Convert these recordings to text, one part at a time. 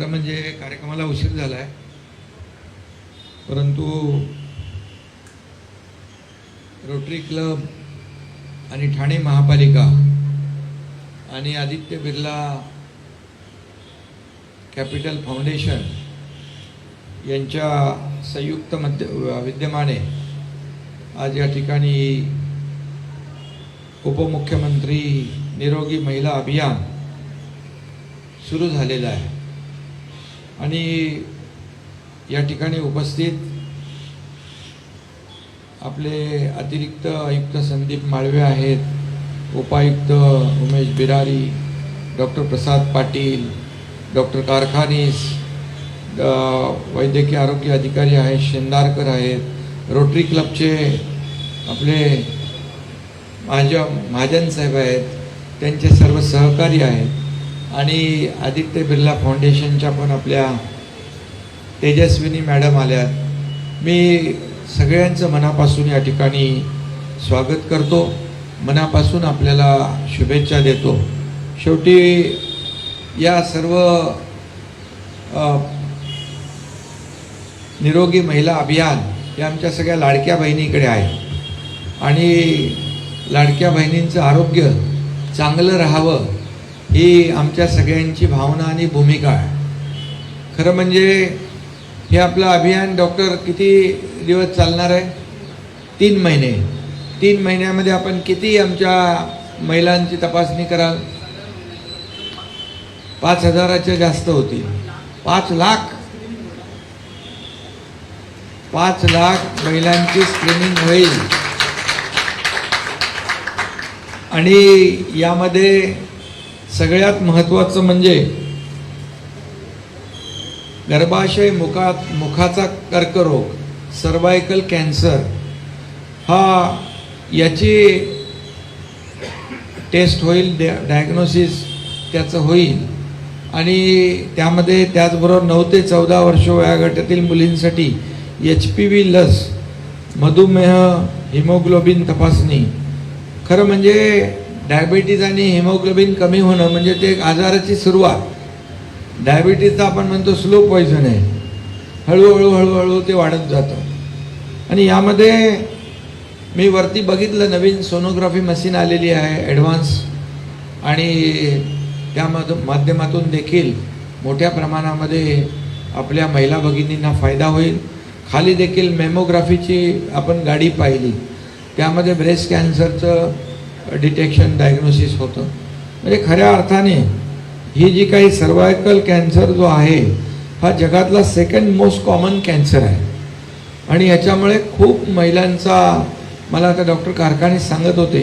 म्हणजे कार्यक्रमाला उशीर झाला आहे परंतु रोटरी क्लब आणि ठाणे महापालिका आणि आदित्य बिर्ला कॅपिटल फाउंडेशन यांच्या संयुक्त मध्य विद्यमाने आज या ठिकाणी उपमुख्यमंत्री निरोगी महिला अभियान सुरू झालेलं आहे. आणि या ठिकाणी उपस्थित आपले अतिरिक्त आयुक्त संदीप माळवे आहेत उपायुक्त उमेश बिरारी डॉक्टर प्रसाद पाटील डॉक्टर कारखानीस वैद्यकीय आरोग्य अधिकारी आहेत शेंदारकर आहेत रोटरी क्लबचे आपले माझ्या महाजन साहेब आहेत त्यांचे सर्व सहकारी आहेत. आणि आदित्य बिर्ला फाउंडेशनच्या पण आपल्या तेजस्विनी मॅडम आल्यात मी सगळ्यांचं मनापासून या ठिकाणी स्वागत करतो. मनापासून आपल्याला शुभेच्छा देतो. शेवटी या सर्व निरोगी महिला अभियान हे आमच्या सगळ्या लाडक्या बहिणीकडे आहे. आणि लाडक्या बहिणींचं आरोग्य चांगलं राहावं ही आमच्या सगळ्यांची भावना आणि भूमिका आहे. खरं म्हणजे हे आपलं अभियान डॉक्टर किती दिवस चालणार आहे? तीन महिने. तीन महिन्यामध्ये आपण किती आमच्या महिलांची तपासणी कराल? पाच हजाराच्या जास्त होतील. पाच लाख. पाच लाख महिलांची स्क्रीनिंग होईल. आणि यामध्ये सगळ्यात महत्त्वाचं म्हणजे गर्भाशय मुखात मुखाचा कर्करोग सर्वायकल कॅन्सर हा याची टेस्ट होईल डायग्नोसिस त्याचं होईल. आणि त्यामध्ये त्याचबरोबर नऊ ते चौदा वर्ष वयागटातील मुलींसाठी एच पी व्ही लस मधुमेह हिमोग्लोबिन तपासणी. खरं म्हणजे डायबिटीज आणि हिमोग्लोबिन कमी होणं म्हणजे ते एक आजाराची सुरुवात. डायबिटीजचा आपण म्हणतो स्लो पॉइझन आहे. हळूहळू हळूहळू ते वाढत जातं. आणि यामध्ये मी वरती बघितलं नवीन सोनोग्राफी मशीन आलेली आहे ॲडव्हान्स. आणि त्यामधून माध्यमातून देखील मोठ्या प्रमाणामध्ये आपल्या महिला भगिनींना फायदा होईल. खाली देखील मेमोग्राफीची आपण गाडी पाहिली. त्यामध्ये ब्रेस्ट कॅन्सरचं डिटेक्शन डायग्नोसिस होतं. म्हणजे खऱ्या अर्थाने ही जी काही सर्वायकल कॅन्सर जो आहे हा जगातला सेकंड मोस्ट कॉमन कॅन्सर आहे. आणि याच्यामुळे खूप महिलांचा मला आता डॉक्टर कारखाने सांगत होते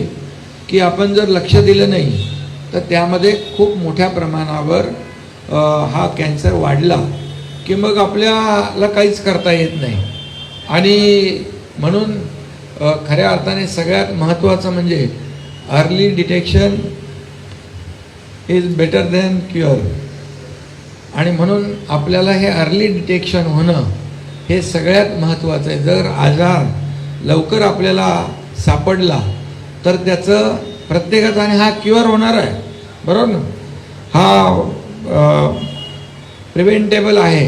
की आपण जर लक्ष दिलं नाही तर त्यामध्ये खूप मोठ्या प्रमाणावर हा कॅन्सर वाढला की मग आपल्याला काहीच करता येत नाही. आणि म्हणून खऱ्या अर्थाने सगळ्यात महत्त्वाचं म्हणजे early detection is better than cure आणि म्हणून आपल्याला हे अर्ली डिटेक्शन होणं हे सगळ्यात महत्त्वाचं आहे. जर आजार लवकर आपल्याला सापडला तर त्याचं प्रत्येकाचा आणि हा क्युअर होणार आहे. बरोबर ना? हा प्रिव्हेंटेबल आहे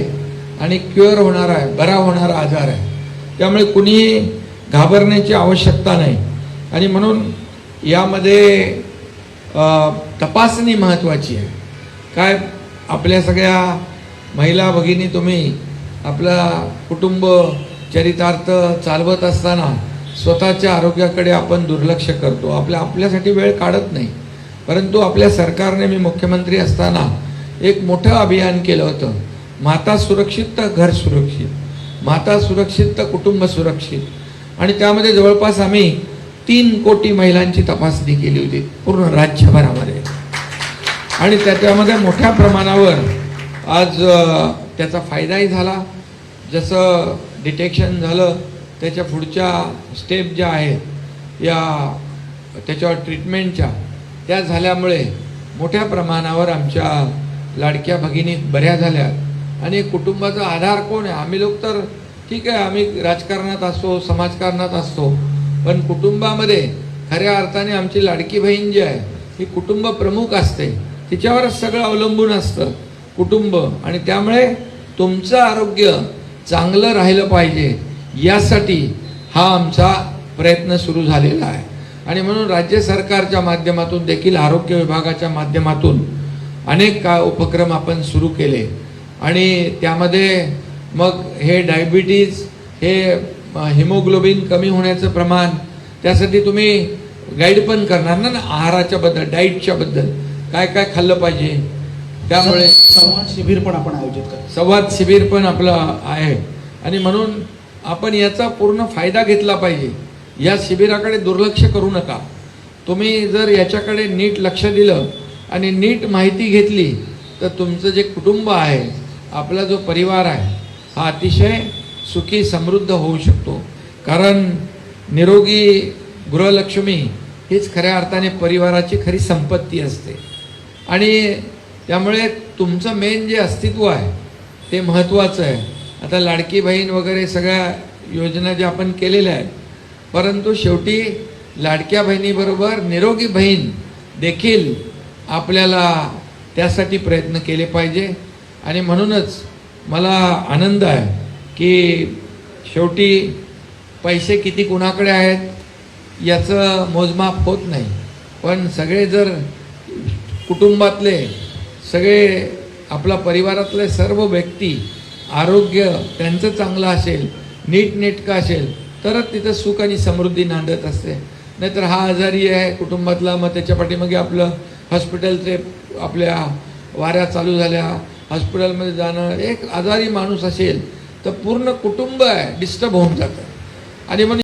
आणि क्युअर होणार आहे. बरा होणारा आजार आहे. त्यामुळे कुणीही घाबरण्याची आवश्यकता नाही. आणि म्हणून यामध्ये तपासणी महत्त्वाची आहे. काय आपल्या सगळ्या महिला भगिनी तुम्ही आपला कुटुंब चरितार्थ चालवत असताना स्वतःच्या आरोग्याकडे आपण दुर्लक्ष करतो. आपल्या आपल्यासाठी वेळ काढत नाही. परंतु आपल्या सरकारने मी मुख्यमंत्री असताना एक मोठं अभियान केलं होतं. माता सुरक्षित तर घर सुरक्षित. माता सुरक्षित तर कुटुंब सुरक्षित. आणि त्यामध्ये जवळपास आम्ही तीन कोटी महिलांची तपासणी केली होती. पूर्ण राज्यभरामध्ये. आणि त्याच्यामध्ये मोठ्या प्रमाणावर आज त्याचा फायदाही झाला. जसं डिटेक्शन झालं त्याच्या पुढच्या स्टेप ज्या आहेत या त्याच्यावर ट्रीटमेंटच्या त्या झाल्यामुळे मोठ्या प्रमाणावर आमच्या लाडक्या भगिनी बऱ्या झाल्या. आणि कुटुंबाचा आधार कोण आहे? आम्ही लोक तर ठीक आहे आम्ही राजकारणात असतो समाजकारणात असतो. पण कुटुंबामध्ये खऱ्या अर्थाने आमची लाडकी बहीण जी आहे ही कुटुंब प्रमुख असते. तिच्यावरच सगळं अवलंबून असतं. कुटुंब. आणि त्यामुळे तुमचं आरोग्य चांगलं राहिलं पाहिजे. यासाठी हा आमचा प्रयत्न सुरू झालेला आहे. आणि म्हणून राज्य सरकारच्या माध्यमातून देखील आरोग्य विभागाच्या माध्यमातून अनेक का उपक्रम आपण सुरू केले. आणि त्यामध्ये मग हे डायबिटीज हे हिमोग्लोबिन कमी होण्याचं प्रमाण त्यासाठी तुम्ही गाईड पण करणार ना ना आहाराच्या बद्दल डाईटच्या बद्दल. काय काय खाल्लं पाहिजे? त्यामुळे संवाद शिबिर पण आपण आयोजित करतो. संवाद शिबिर पण आपलं आहे. आणि म्हणून आपण याचा पूर्ण फायदा घेतला पाहिजे. या शिबिराकडे दुर्लक्ष करू नका. तुम्ही जर याच्याकडे नीट लक्ष दिलं आणि नीट माहिती घेतली तर तुमचं जे कुटुंब आहे आपला जो परिवार आहे हा अतिशय सुखी समृद्ध होऊ शकतो. कारण निरोगी गृहलक्ष्मी हीच खऱ्या अर्थाने परिवाराची खरी संपत्ती असते. आणि त्यामुळे तुमचं मेन जे अस्तित्व आहे ते महत्त्वाचं आहे. आता लाडकी बहीण वगैरे सगळ्या योजना ज्या आपण केलेल्या आहेत परंतु शेवटी लाडक्या बहिणीबरोबर निरोगी बहीण देखील आपल्याला त्यासाठी प्रयत्न केले पाहिजे. आणि म्हणूनच मला आनंद आहे की शेवटी पैसे किती कुणाकडे आहेत याचं मोजमाप होत नाही. पण सगळे जर कुटुंबातले सगळे आपला परिवारातले सर्व व्यक्ती आरोग्य त्यांचं चांगलं असेल नीटनेटकं असेल तरच तिथं सुख आणि समृद्धी नांदत असते. नाहीतर हा आजारी आहे कुटुंबातला मग त्याच्या पाठीमागे आपलं हॉस्पिटलचे आपल्या वाऱ्या चालू झाल्या हॉस्पिटलमध्ये जाणं एक आजारी माणूस असेल तर पूर्ण कुटुंब आहे डिस्टर्ब होऊन जातं. आणि म्हणून